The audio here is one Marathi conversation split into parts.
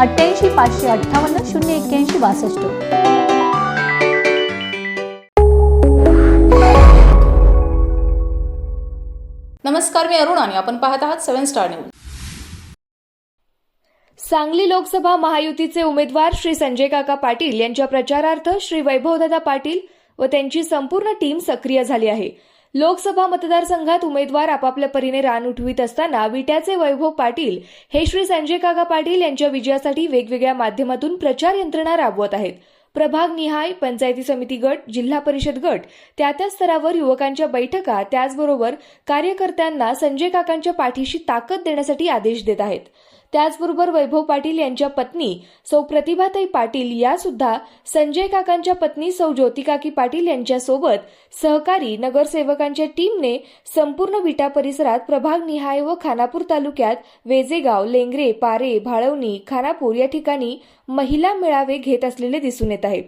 अठ्ठ्याऐंशी पाचशे अठ्ठावन्न शून्य एक्क्याऐंशी बासष्ट. नमस्कार मी अरुण आणि आपण पाहत आहात seven star news. Sangli Lok Sabha महायुतीचे उमेदवार श्री संजय काका पाटील यांच्या प्रचारार्थ श्री वैभवदादा पाटील व त्यांची संपूर्ण टीम सक्रिय झाली आहे. लोकसभा मतदारसंघात उमेदवार आपापल्या परीने रान उठवित असताना विट्याचे वैभव पाटील हे श्री संजय काका पाटील यांच्या विजयासाठी वेगवेगळ्या माध्यमातून प्रचार यंत्रणा राबवत आहेत. प्रभाग निहाय पंचायती समिती गट जिल्हा परिषद गट त्या त्या स्तरावर युवकांच्या बैठका त्याचबरोबर कार्यकर्त्यांना संजय काकांच्या पाठीशी ताकद देण्यासाठी आदेश देत आहेत. त्याचबरोबर वैभव पाटील यांच्या पत्नी सौ प्रतिभाताई पाटील या सुद्धा संजय काकांच्या पत्नी सौ ज्योतिकाकी पाटील यांच्यासोबत सहकारी नगरसेवकांच्या टीमने संपूर्ण विटा परिसरात प्रभाग निहाय व खानापूर तालुक्यात वेजेगाव लेंगरे पारे भाळवणी खानापूर या ठिकाणी महिला मेळावे घेत असलेले दिसून येत आहे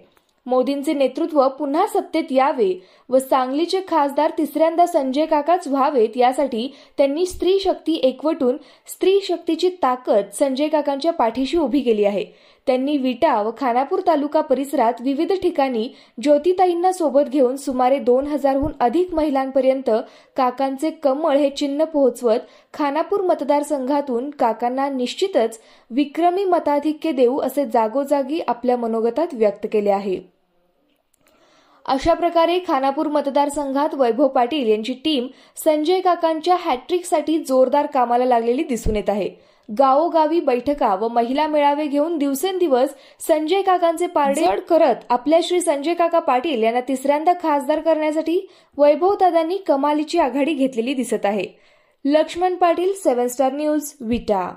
मोदींचे नेतृत्व पुन्हा सत्तेत यावे व सांगलीचे खासदार तिसऱ्यांदा संजय काकाच व्हावेत यासाठी त्यांनी स्त्री शक्ती एकवटून स्त्री शक्तीची ताकद संजय काकांच्या पाठीशी उभी केली आहे. त्यांनी विटा व खानापूर तालुका परिसरात विविध ठिकाणी ज्योतिताईंना सोबत घेऊन सुमारे दोन हजारहून अधिक महिलांपर्यंत काकांचे कमळ हे चिन्ह पोहोचवत खानापूर मतदारसंघातून काकांना निश्चितच विक्रमी मताधिक्य देऊ असे जागोजागी आपल्या मनोगतात व्यक्त केले आहे. अशा प्रकारे खानापूर मतदारसंघात वैभव पाटील यांची टीम संजय काकांच्या हॅट्रिकसाठी जोरदार कामाला लागलेली दिसून येत आहे. गावोगावी बैठका व महिला मेळावे घेऊन दिवसेंदिवस संजय काकांचे पारडे करत आपल्या श्री संजय काका पाटील यांना तिसऱ्यांदा खासदार करण्यासाठी वैभव दादांनी कमालीची आघाडी घेतलेली दिसत आहे. Laxman Patil seven star news Vita.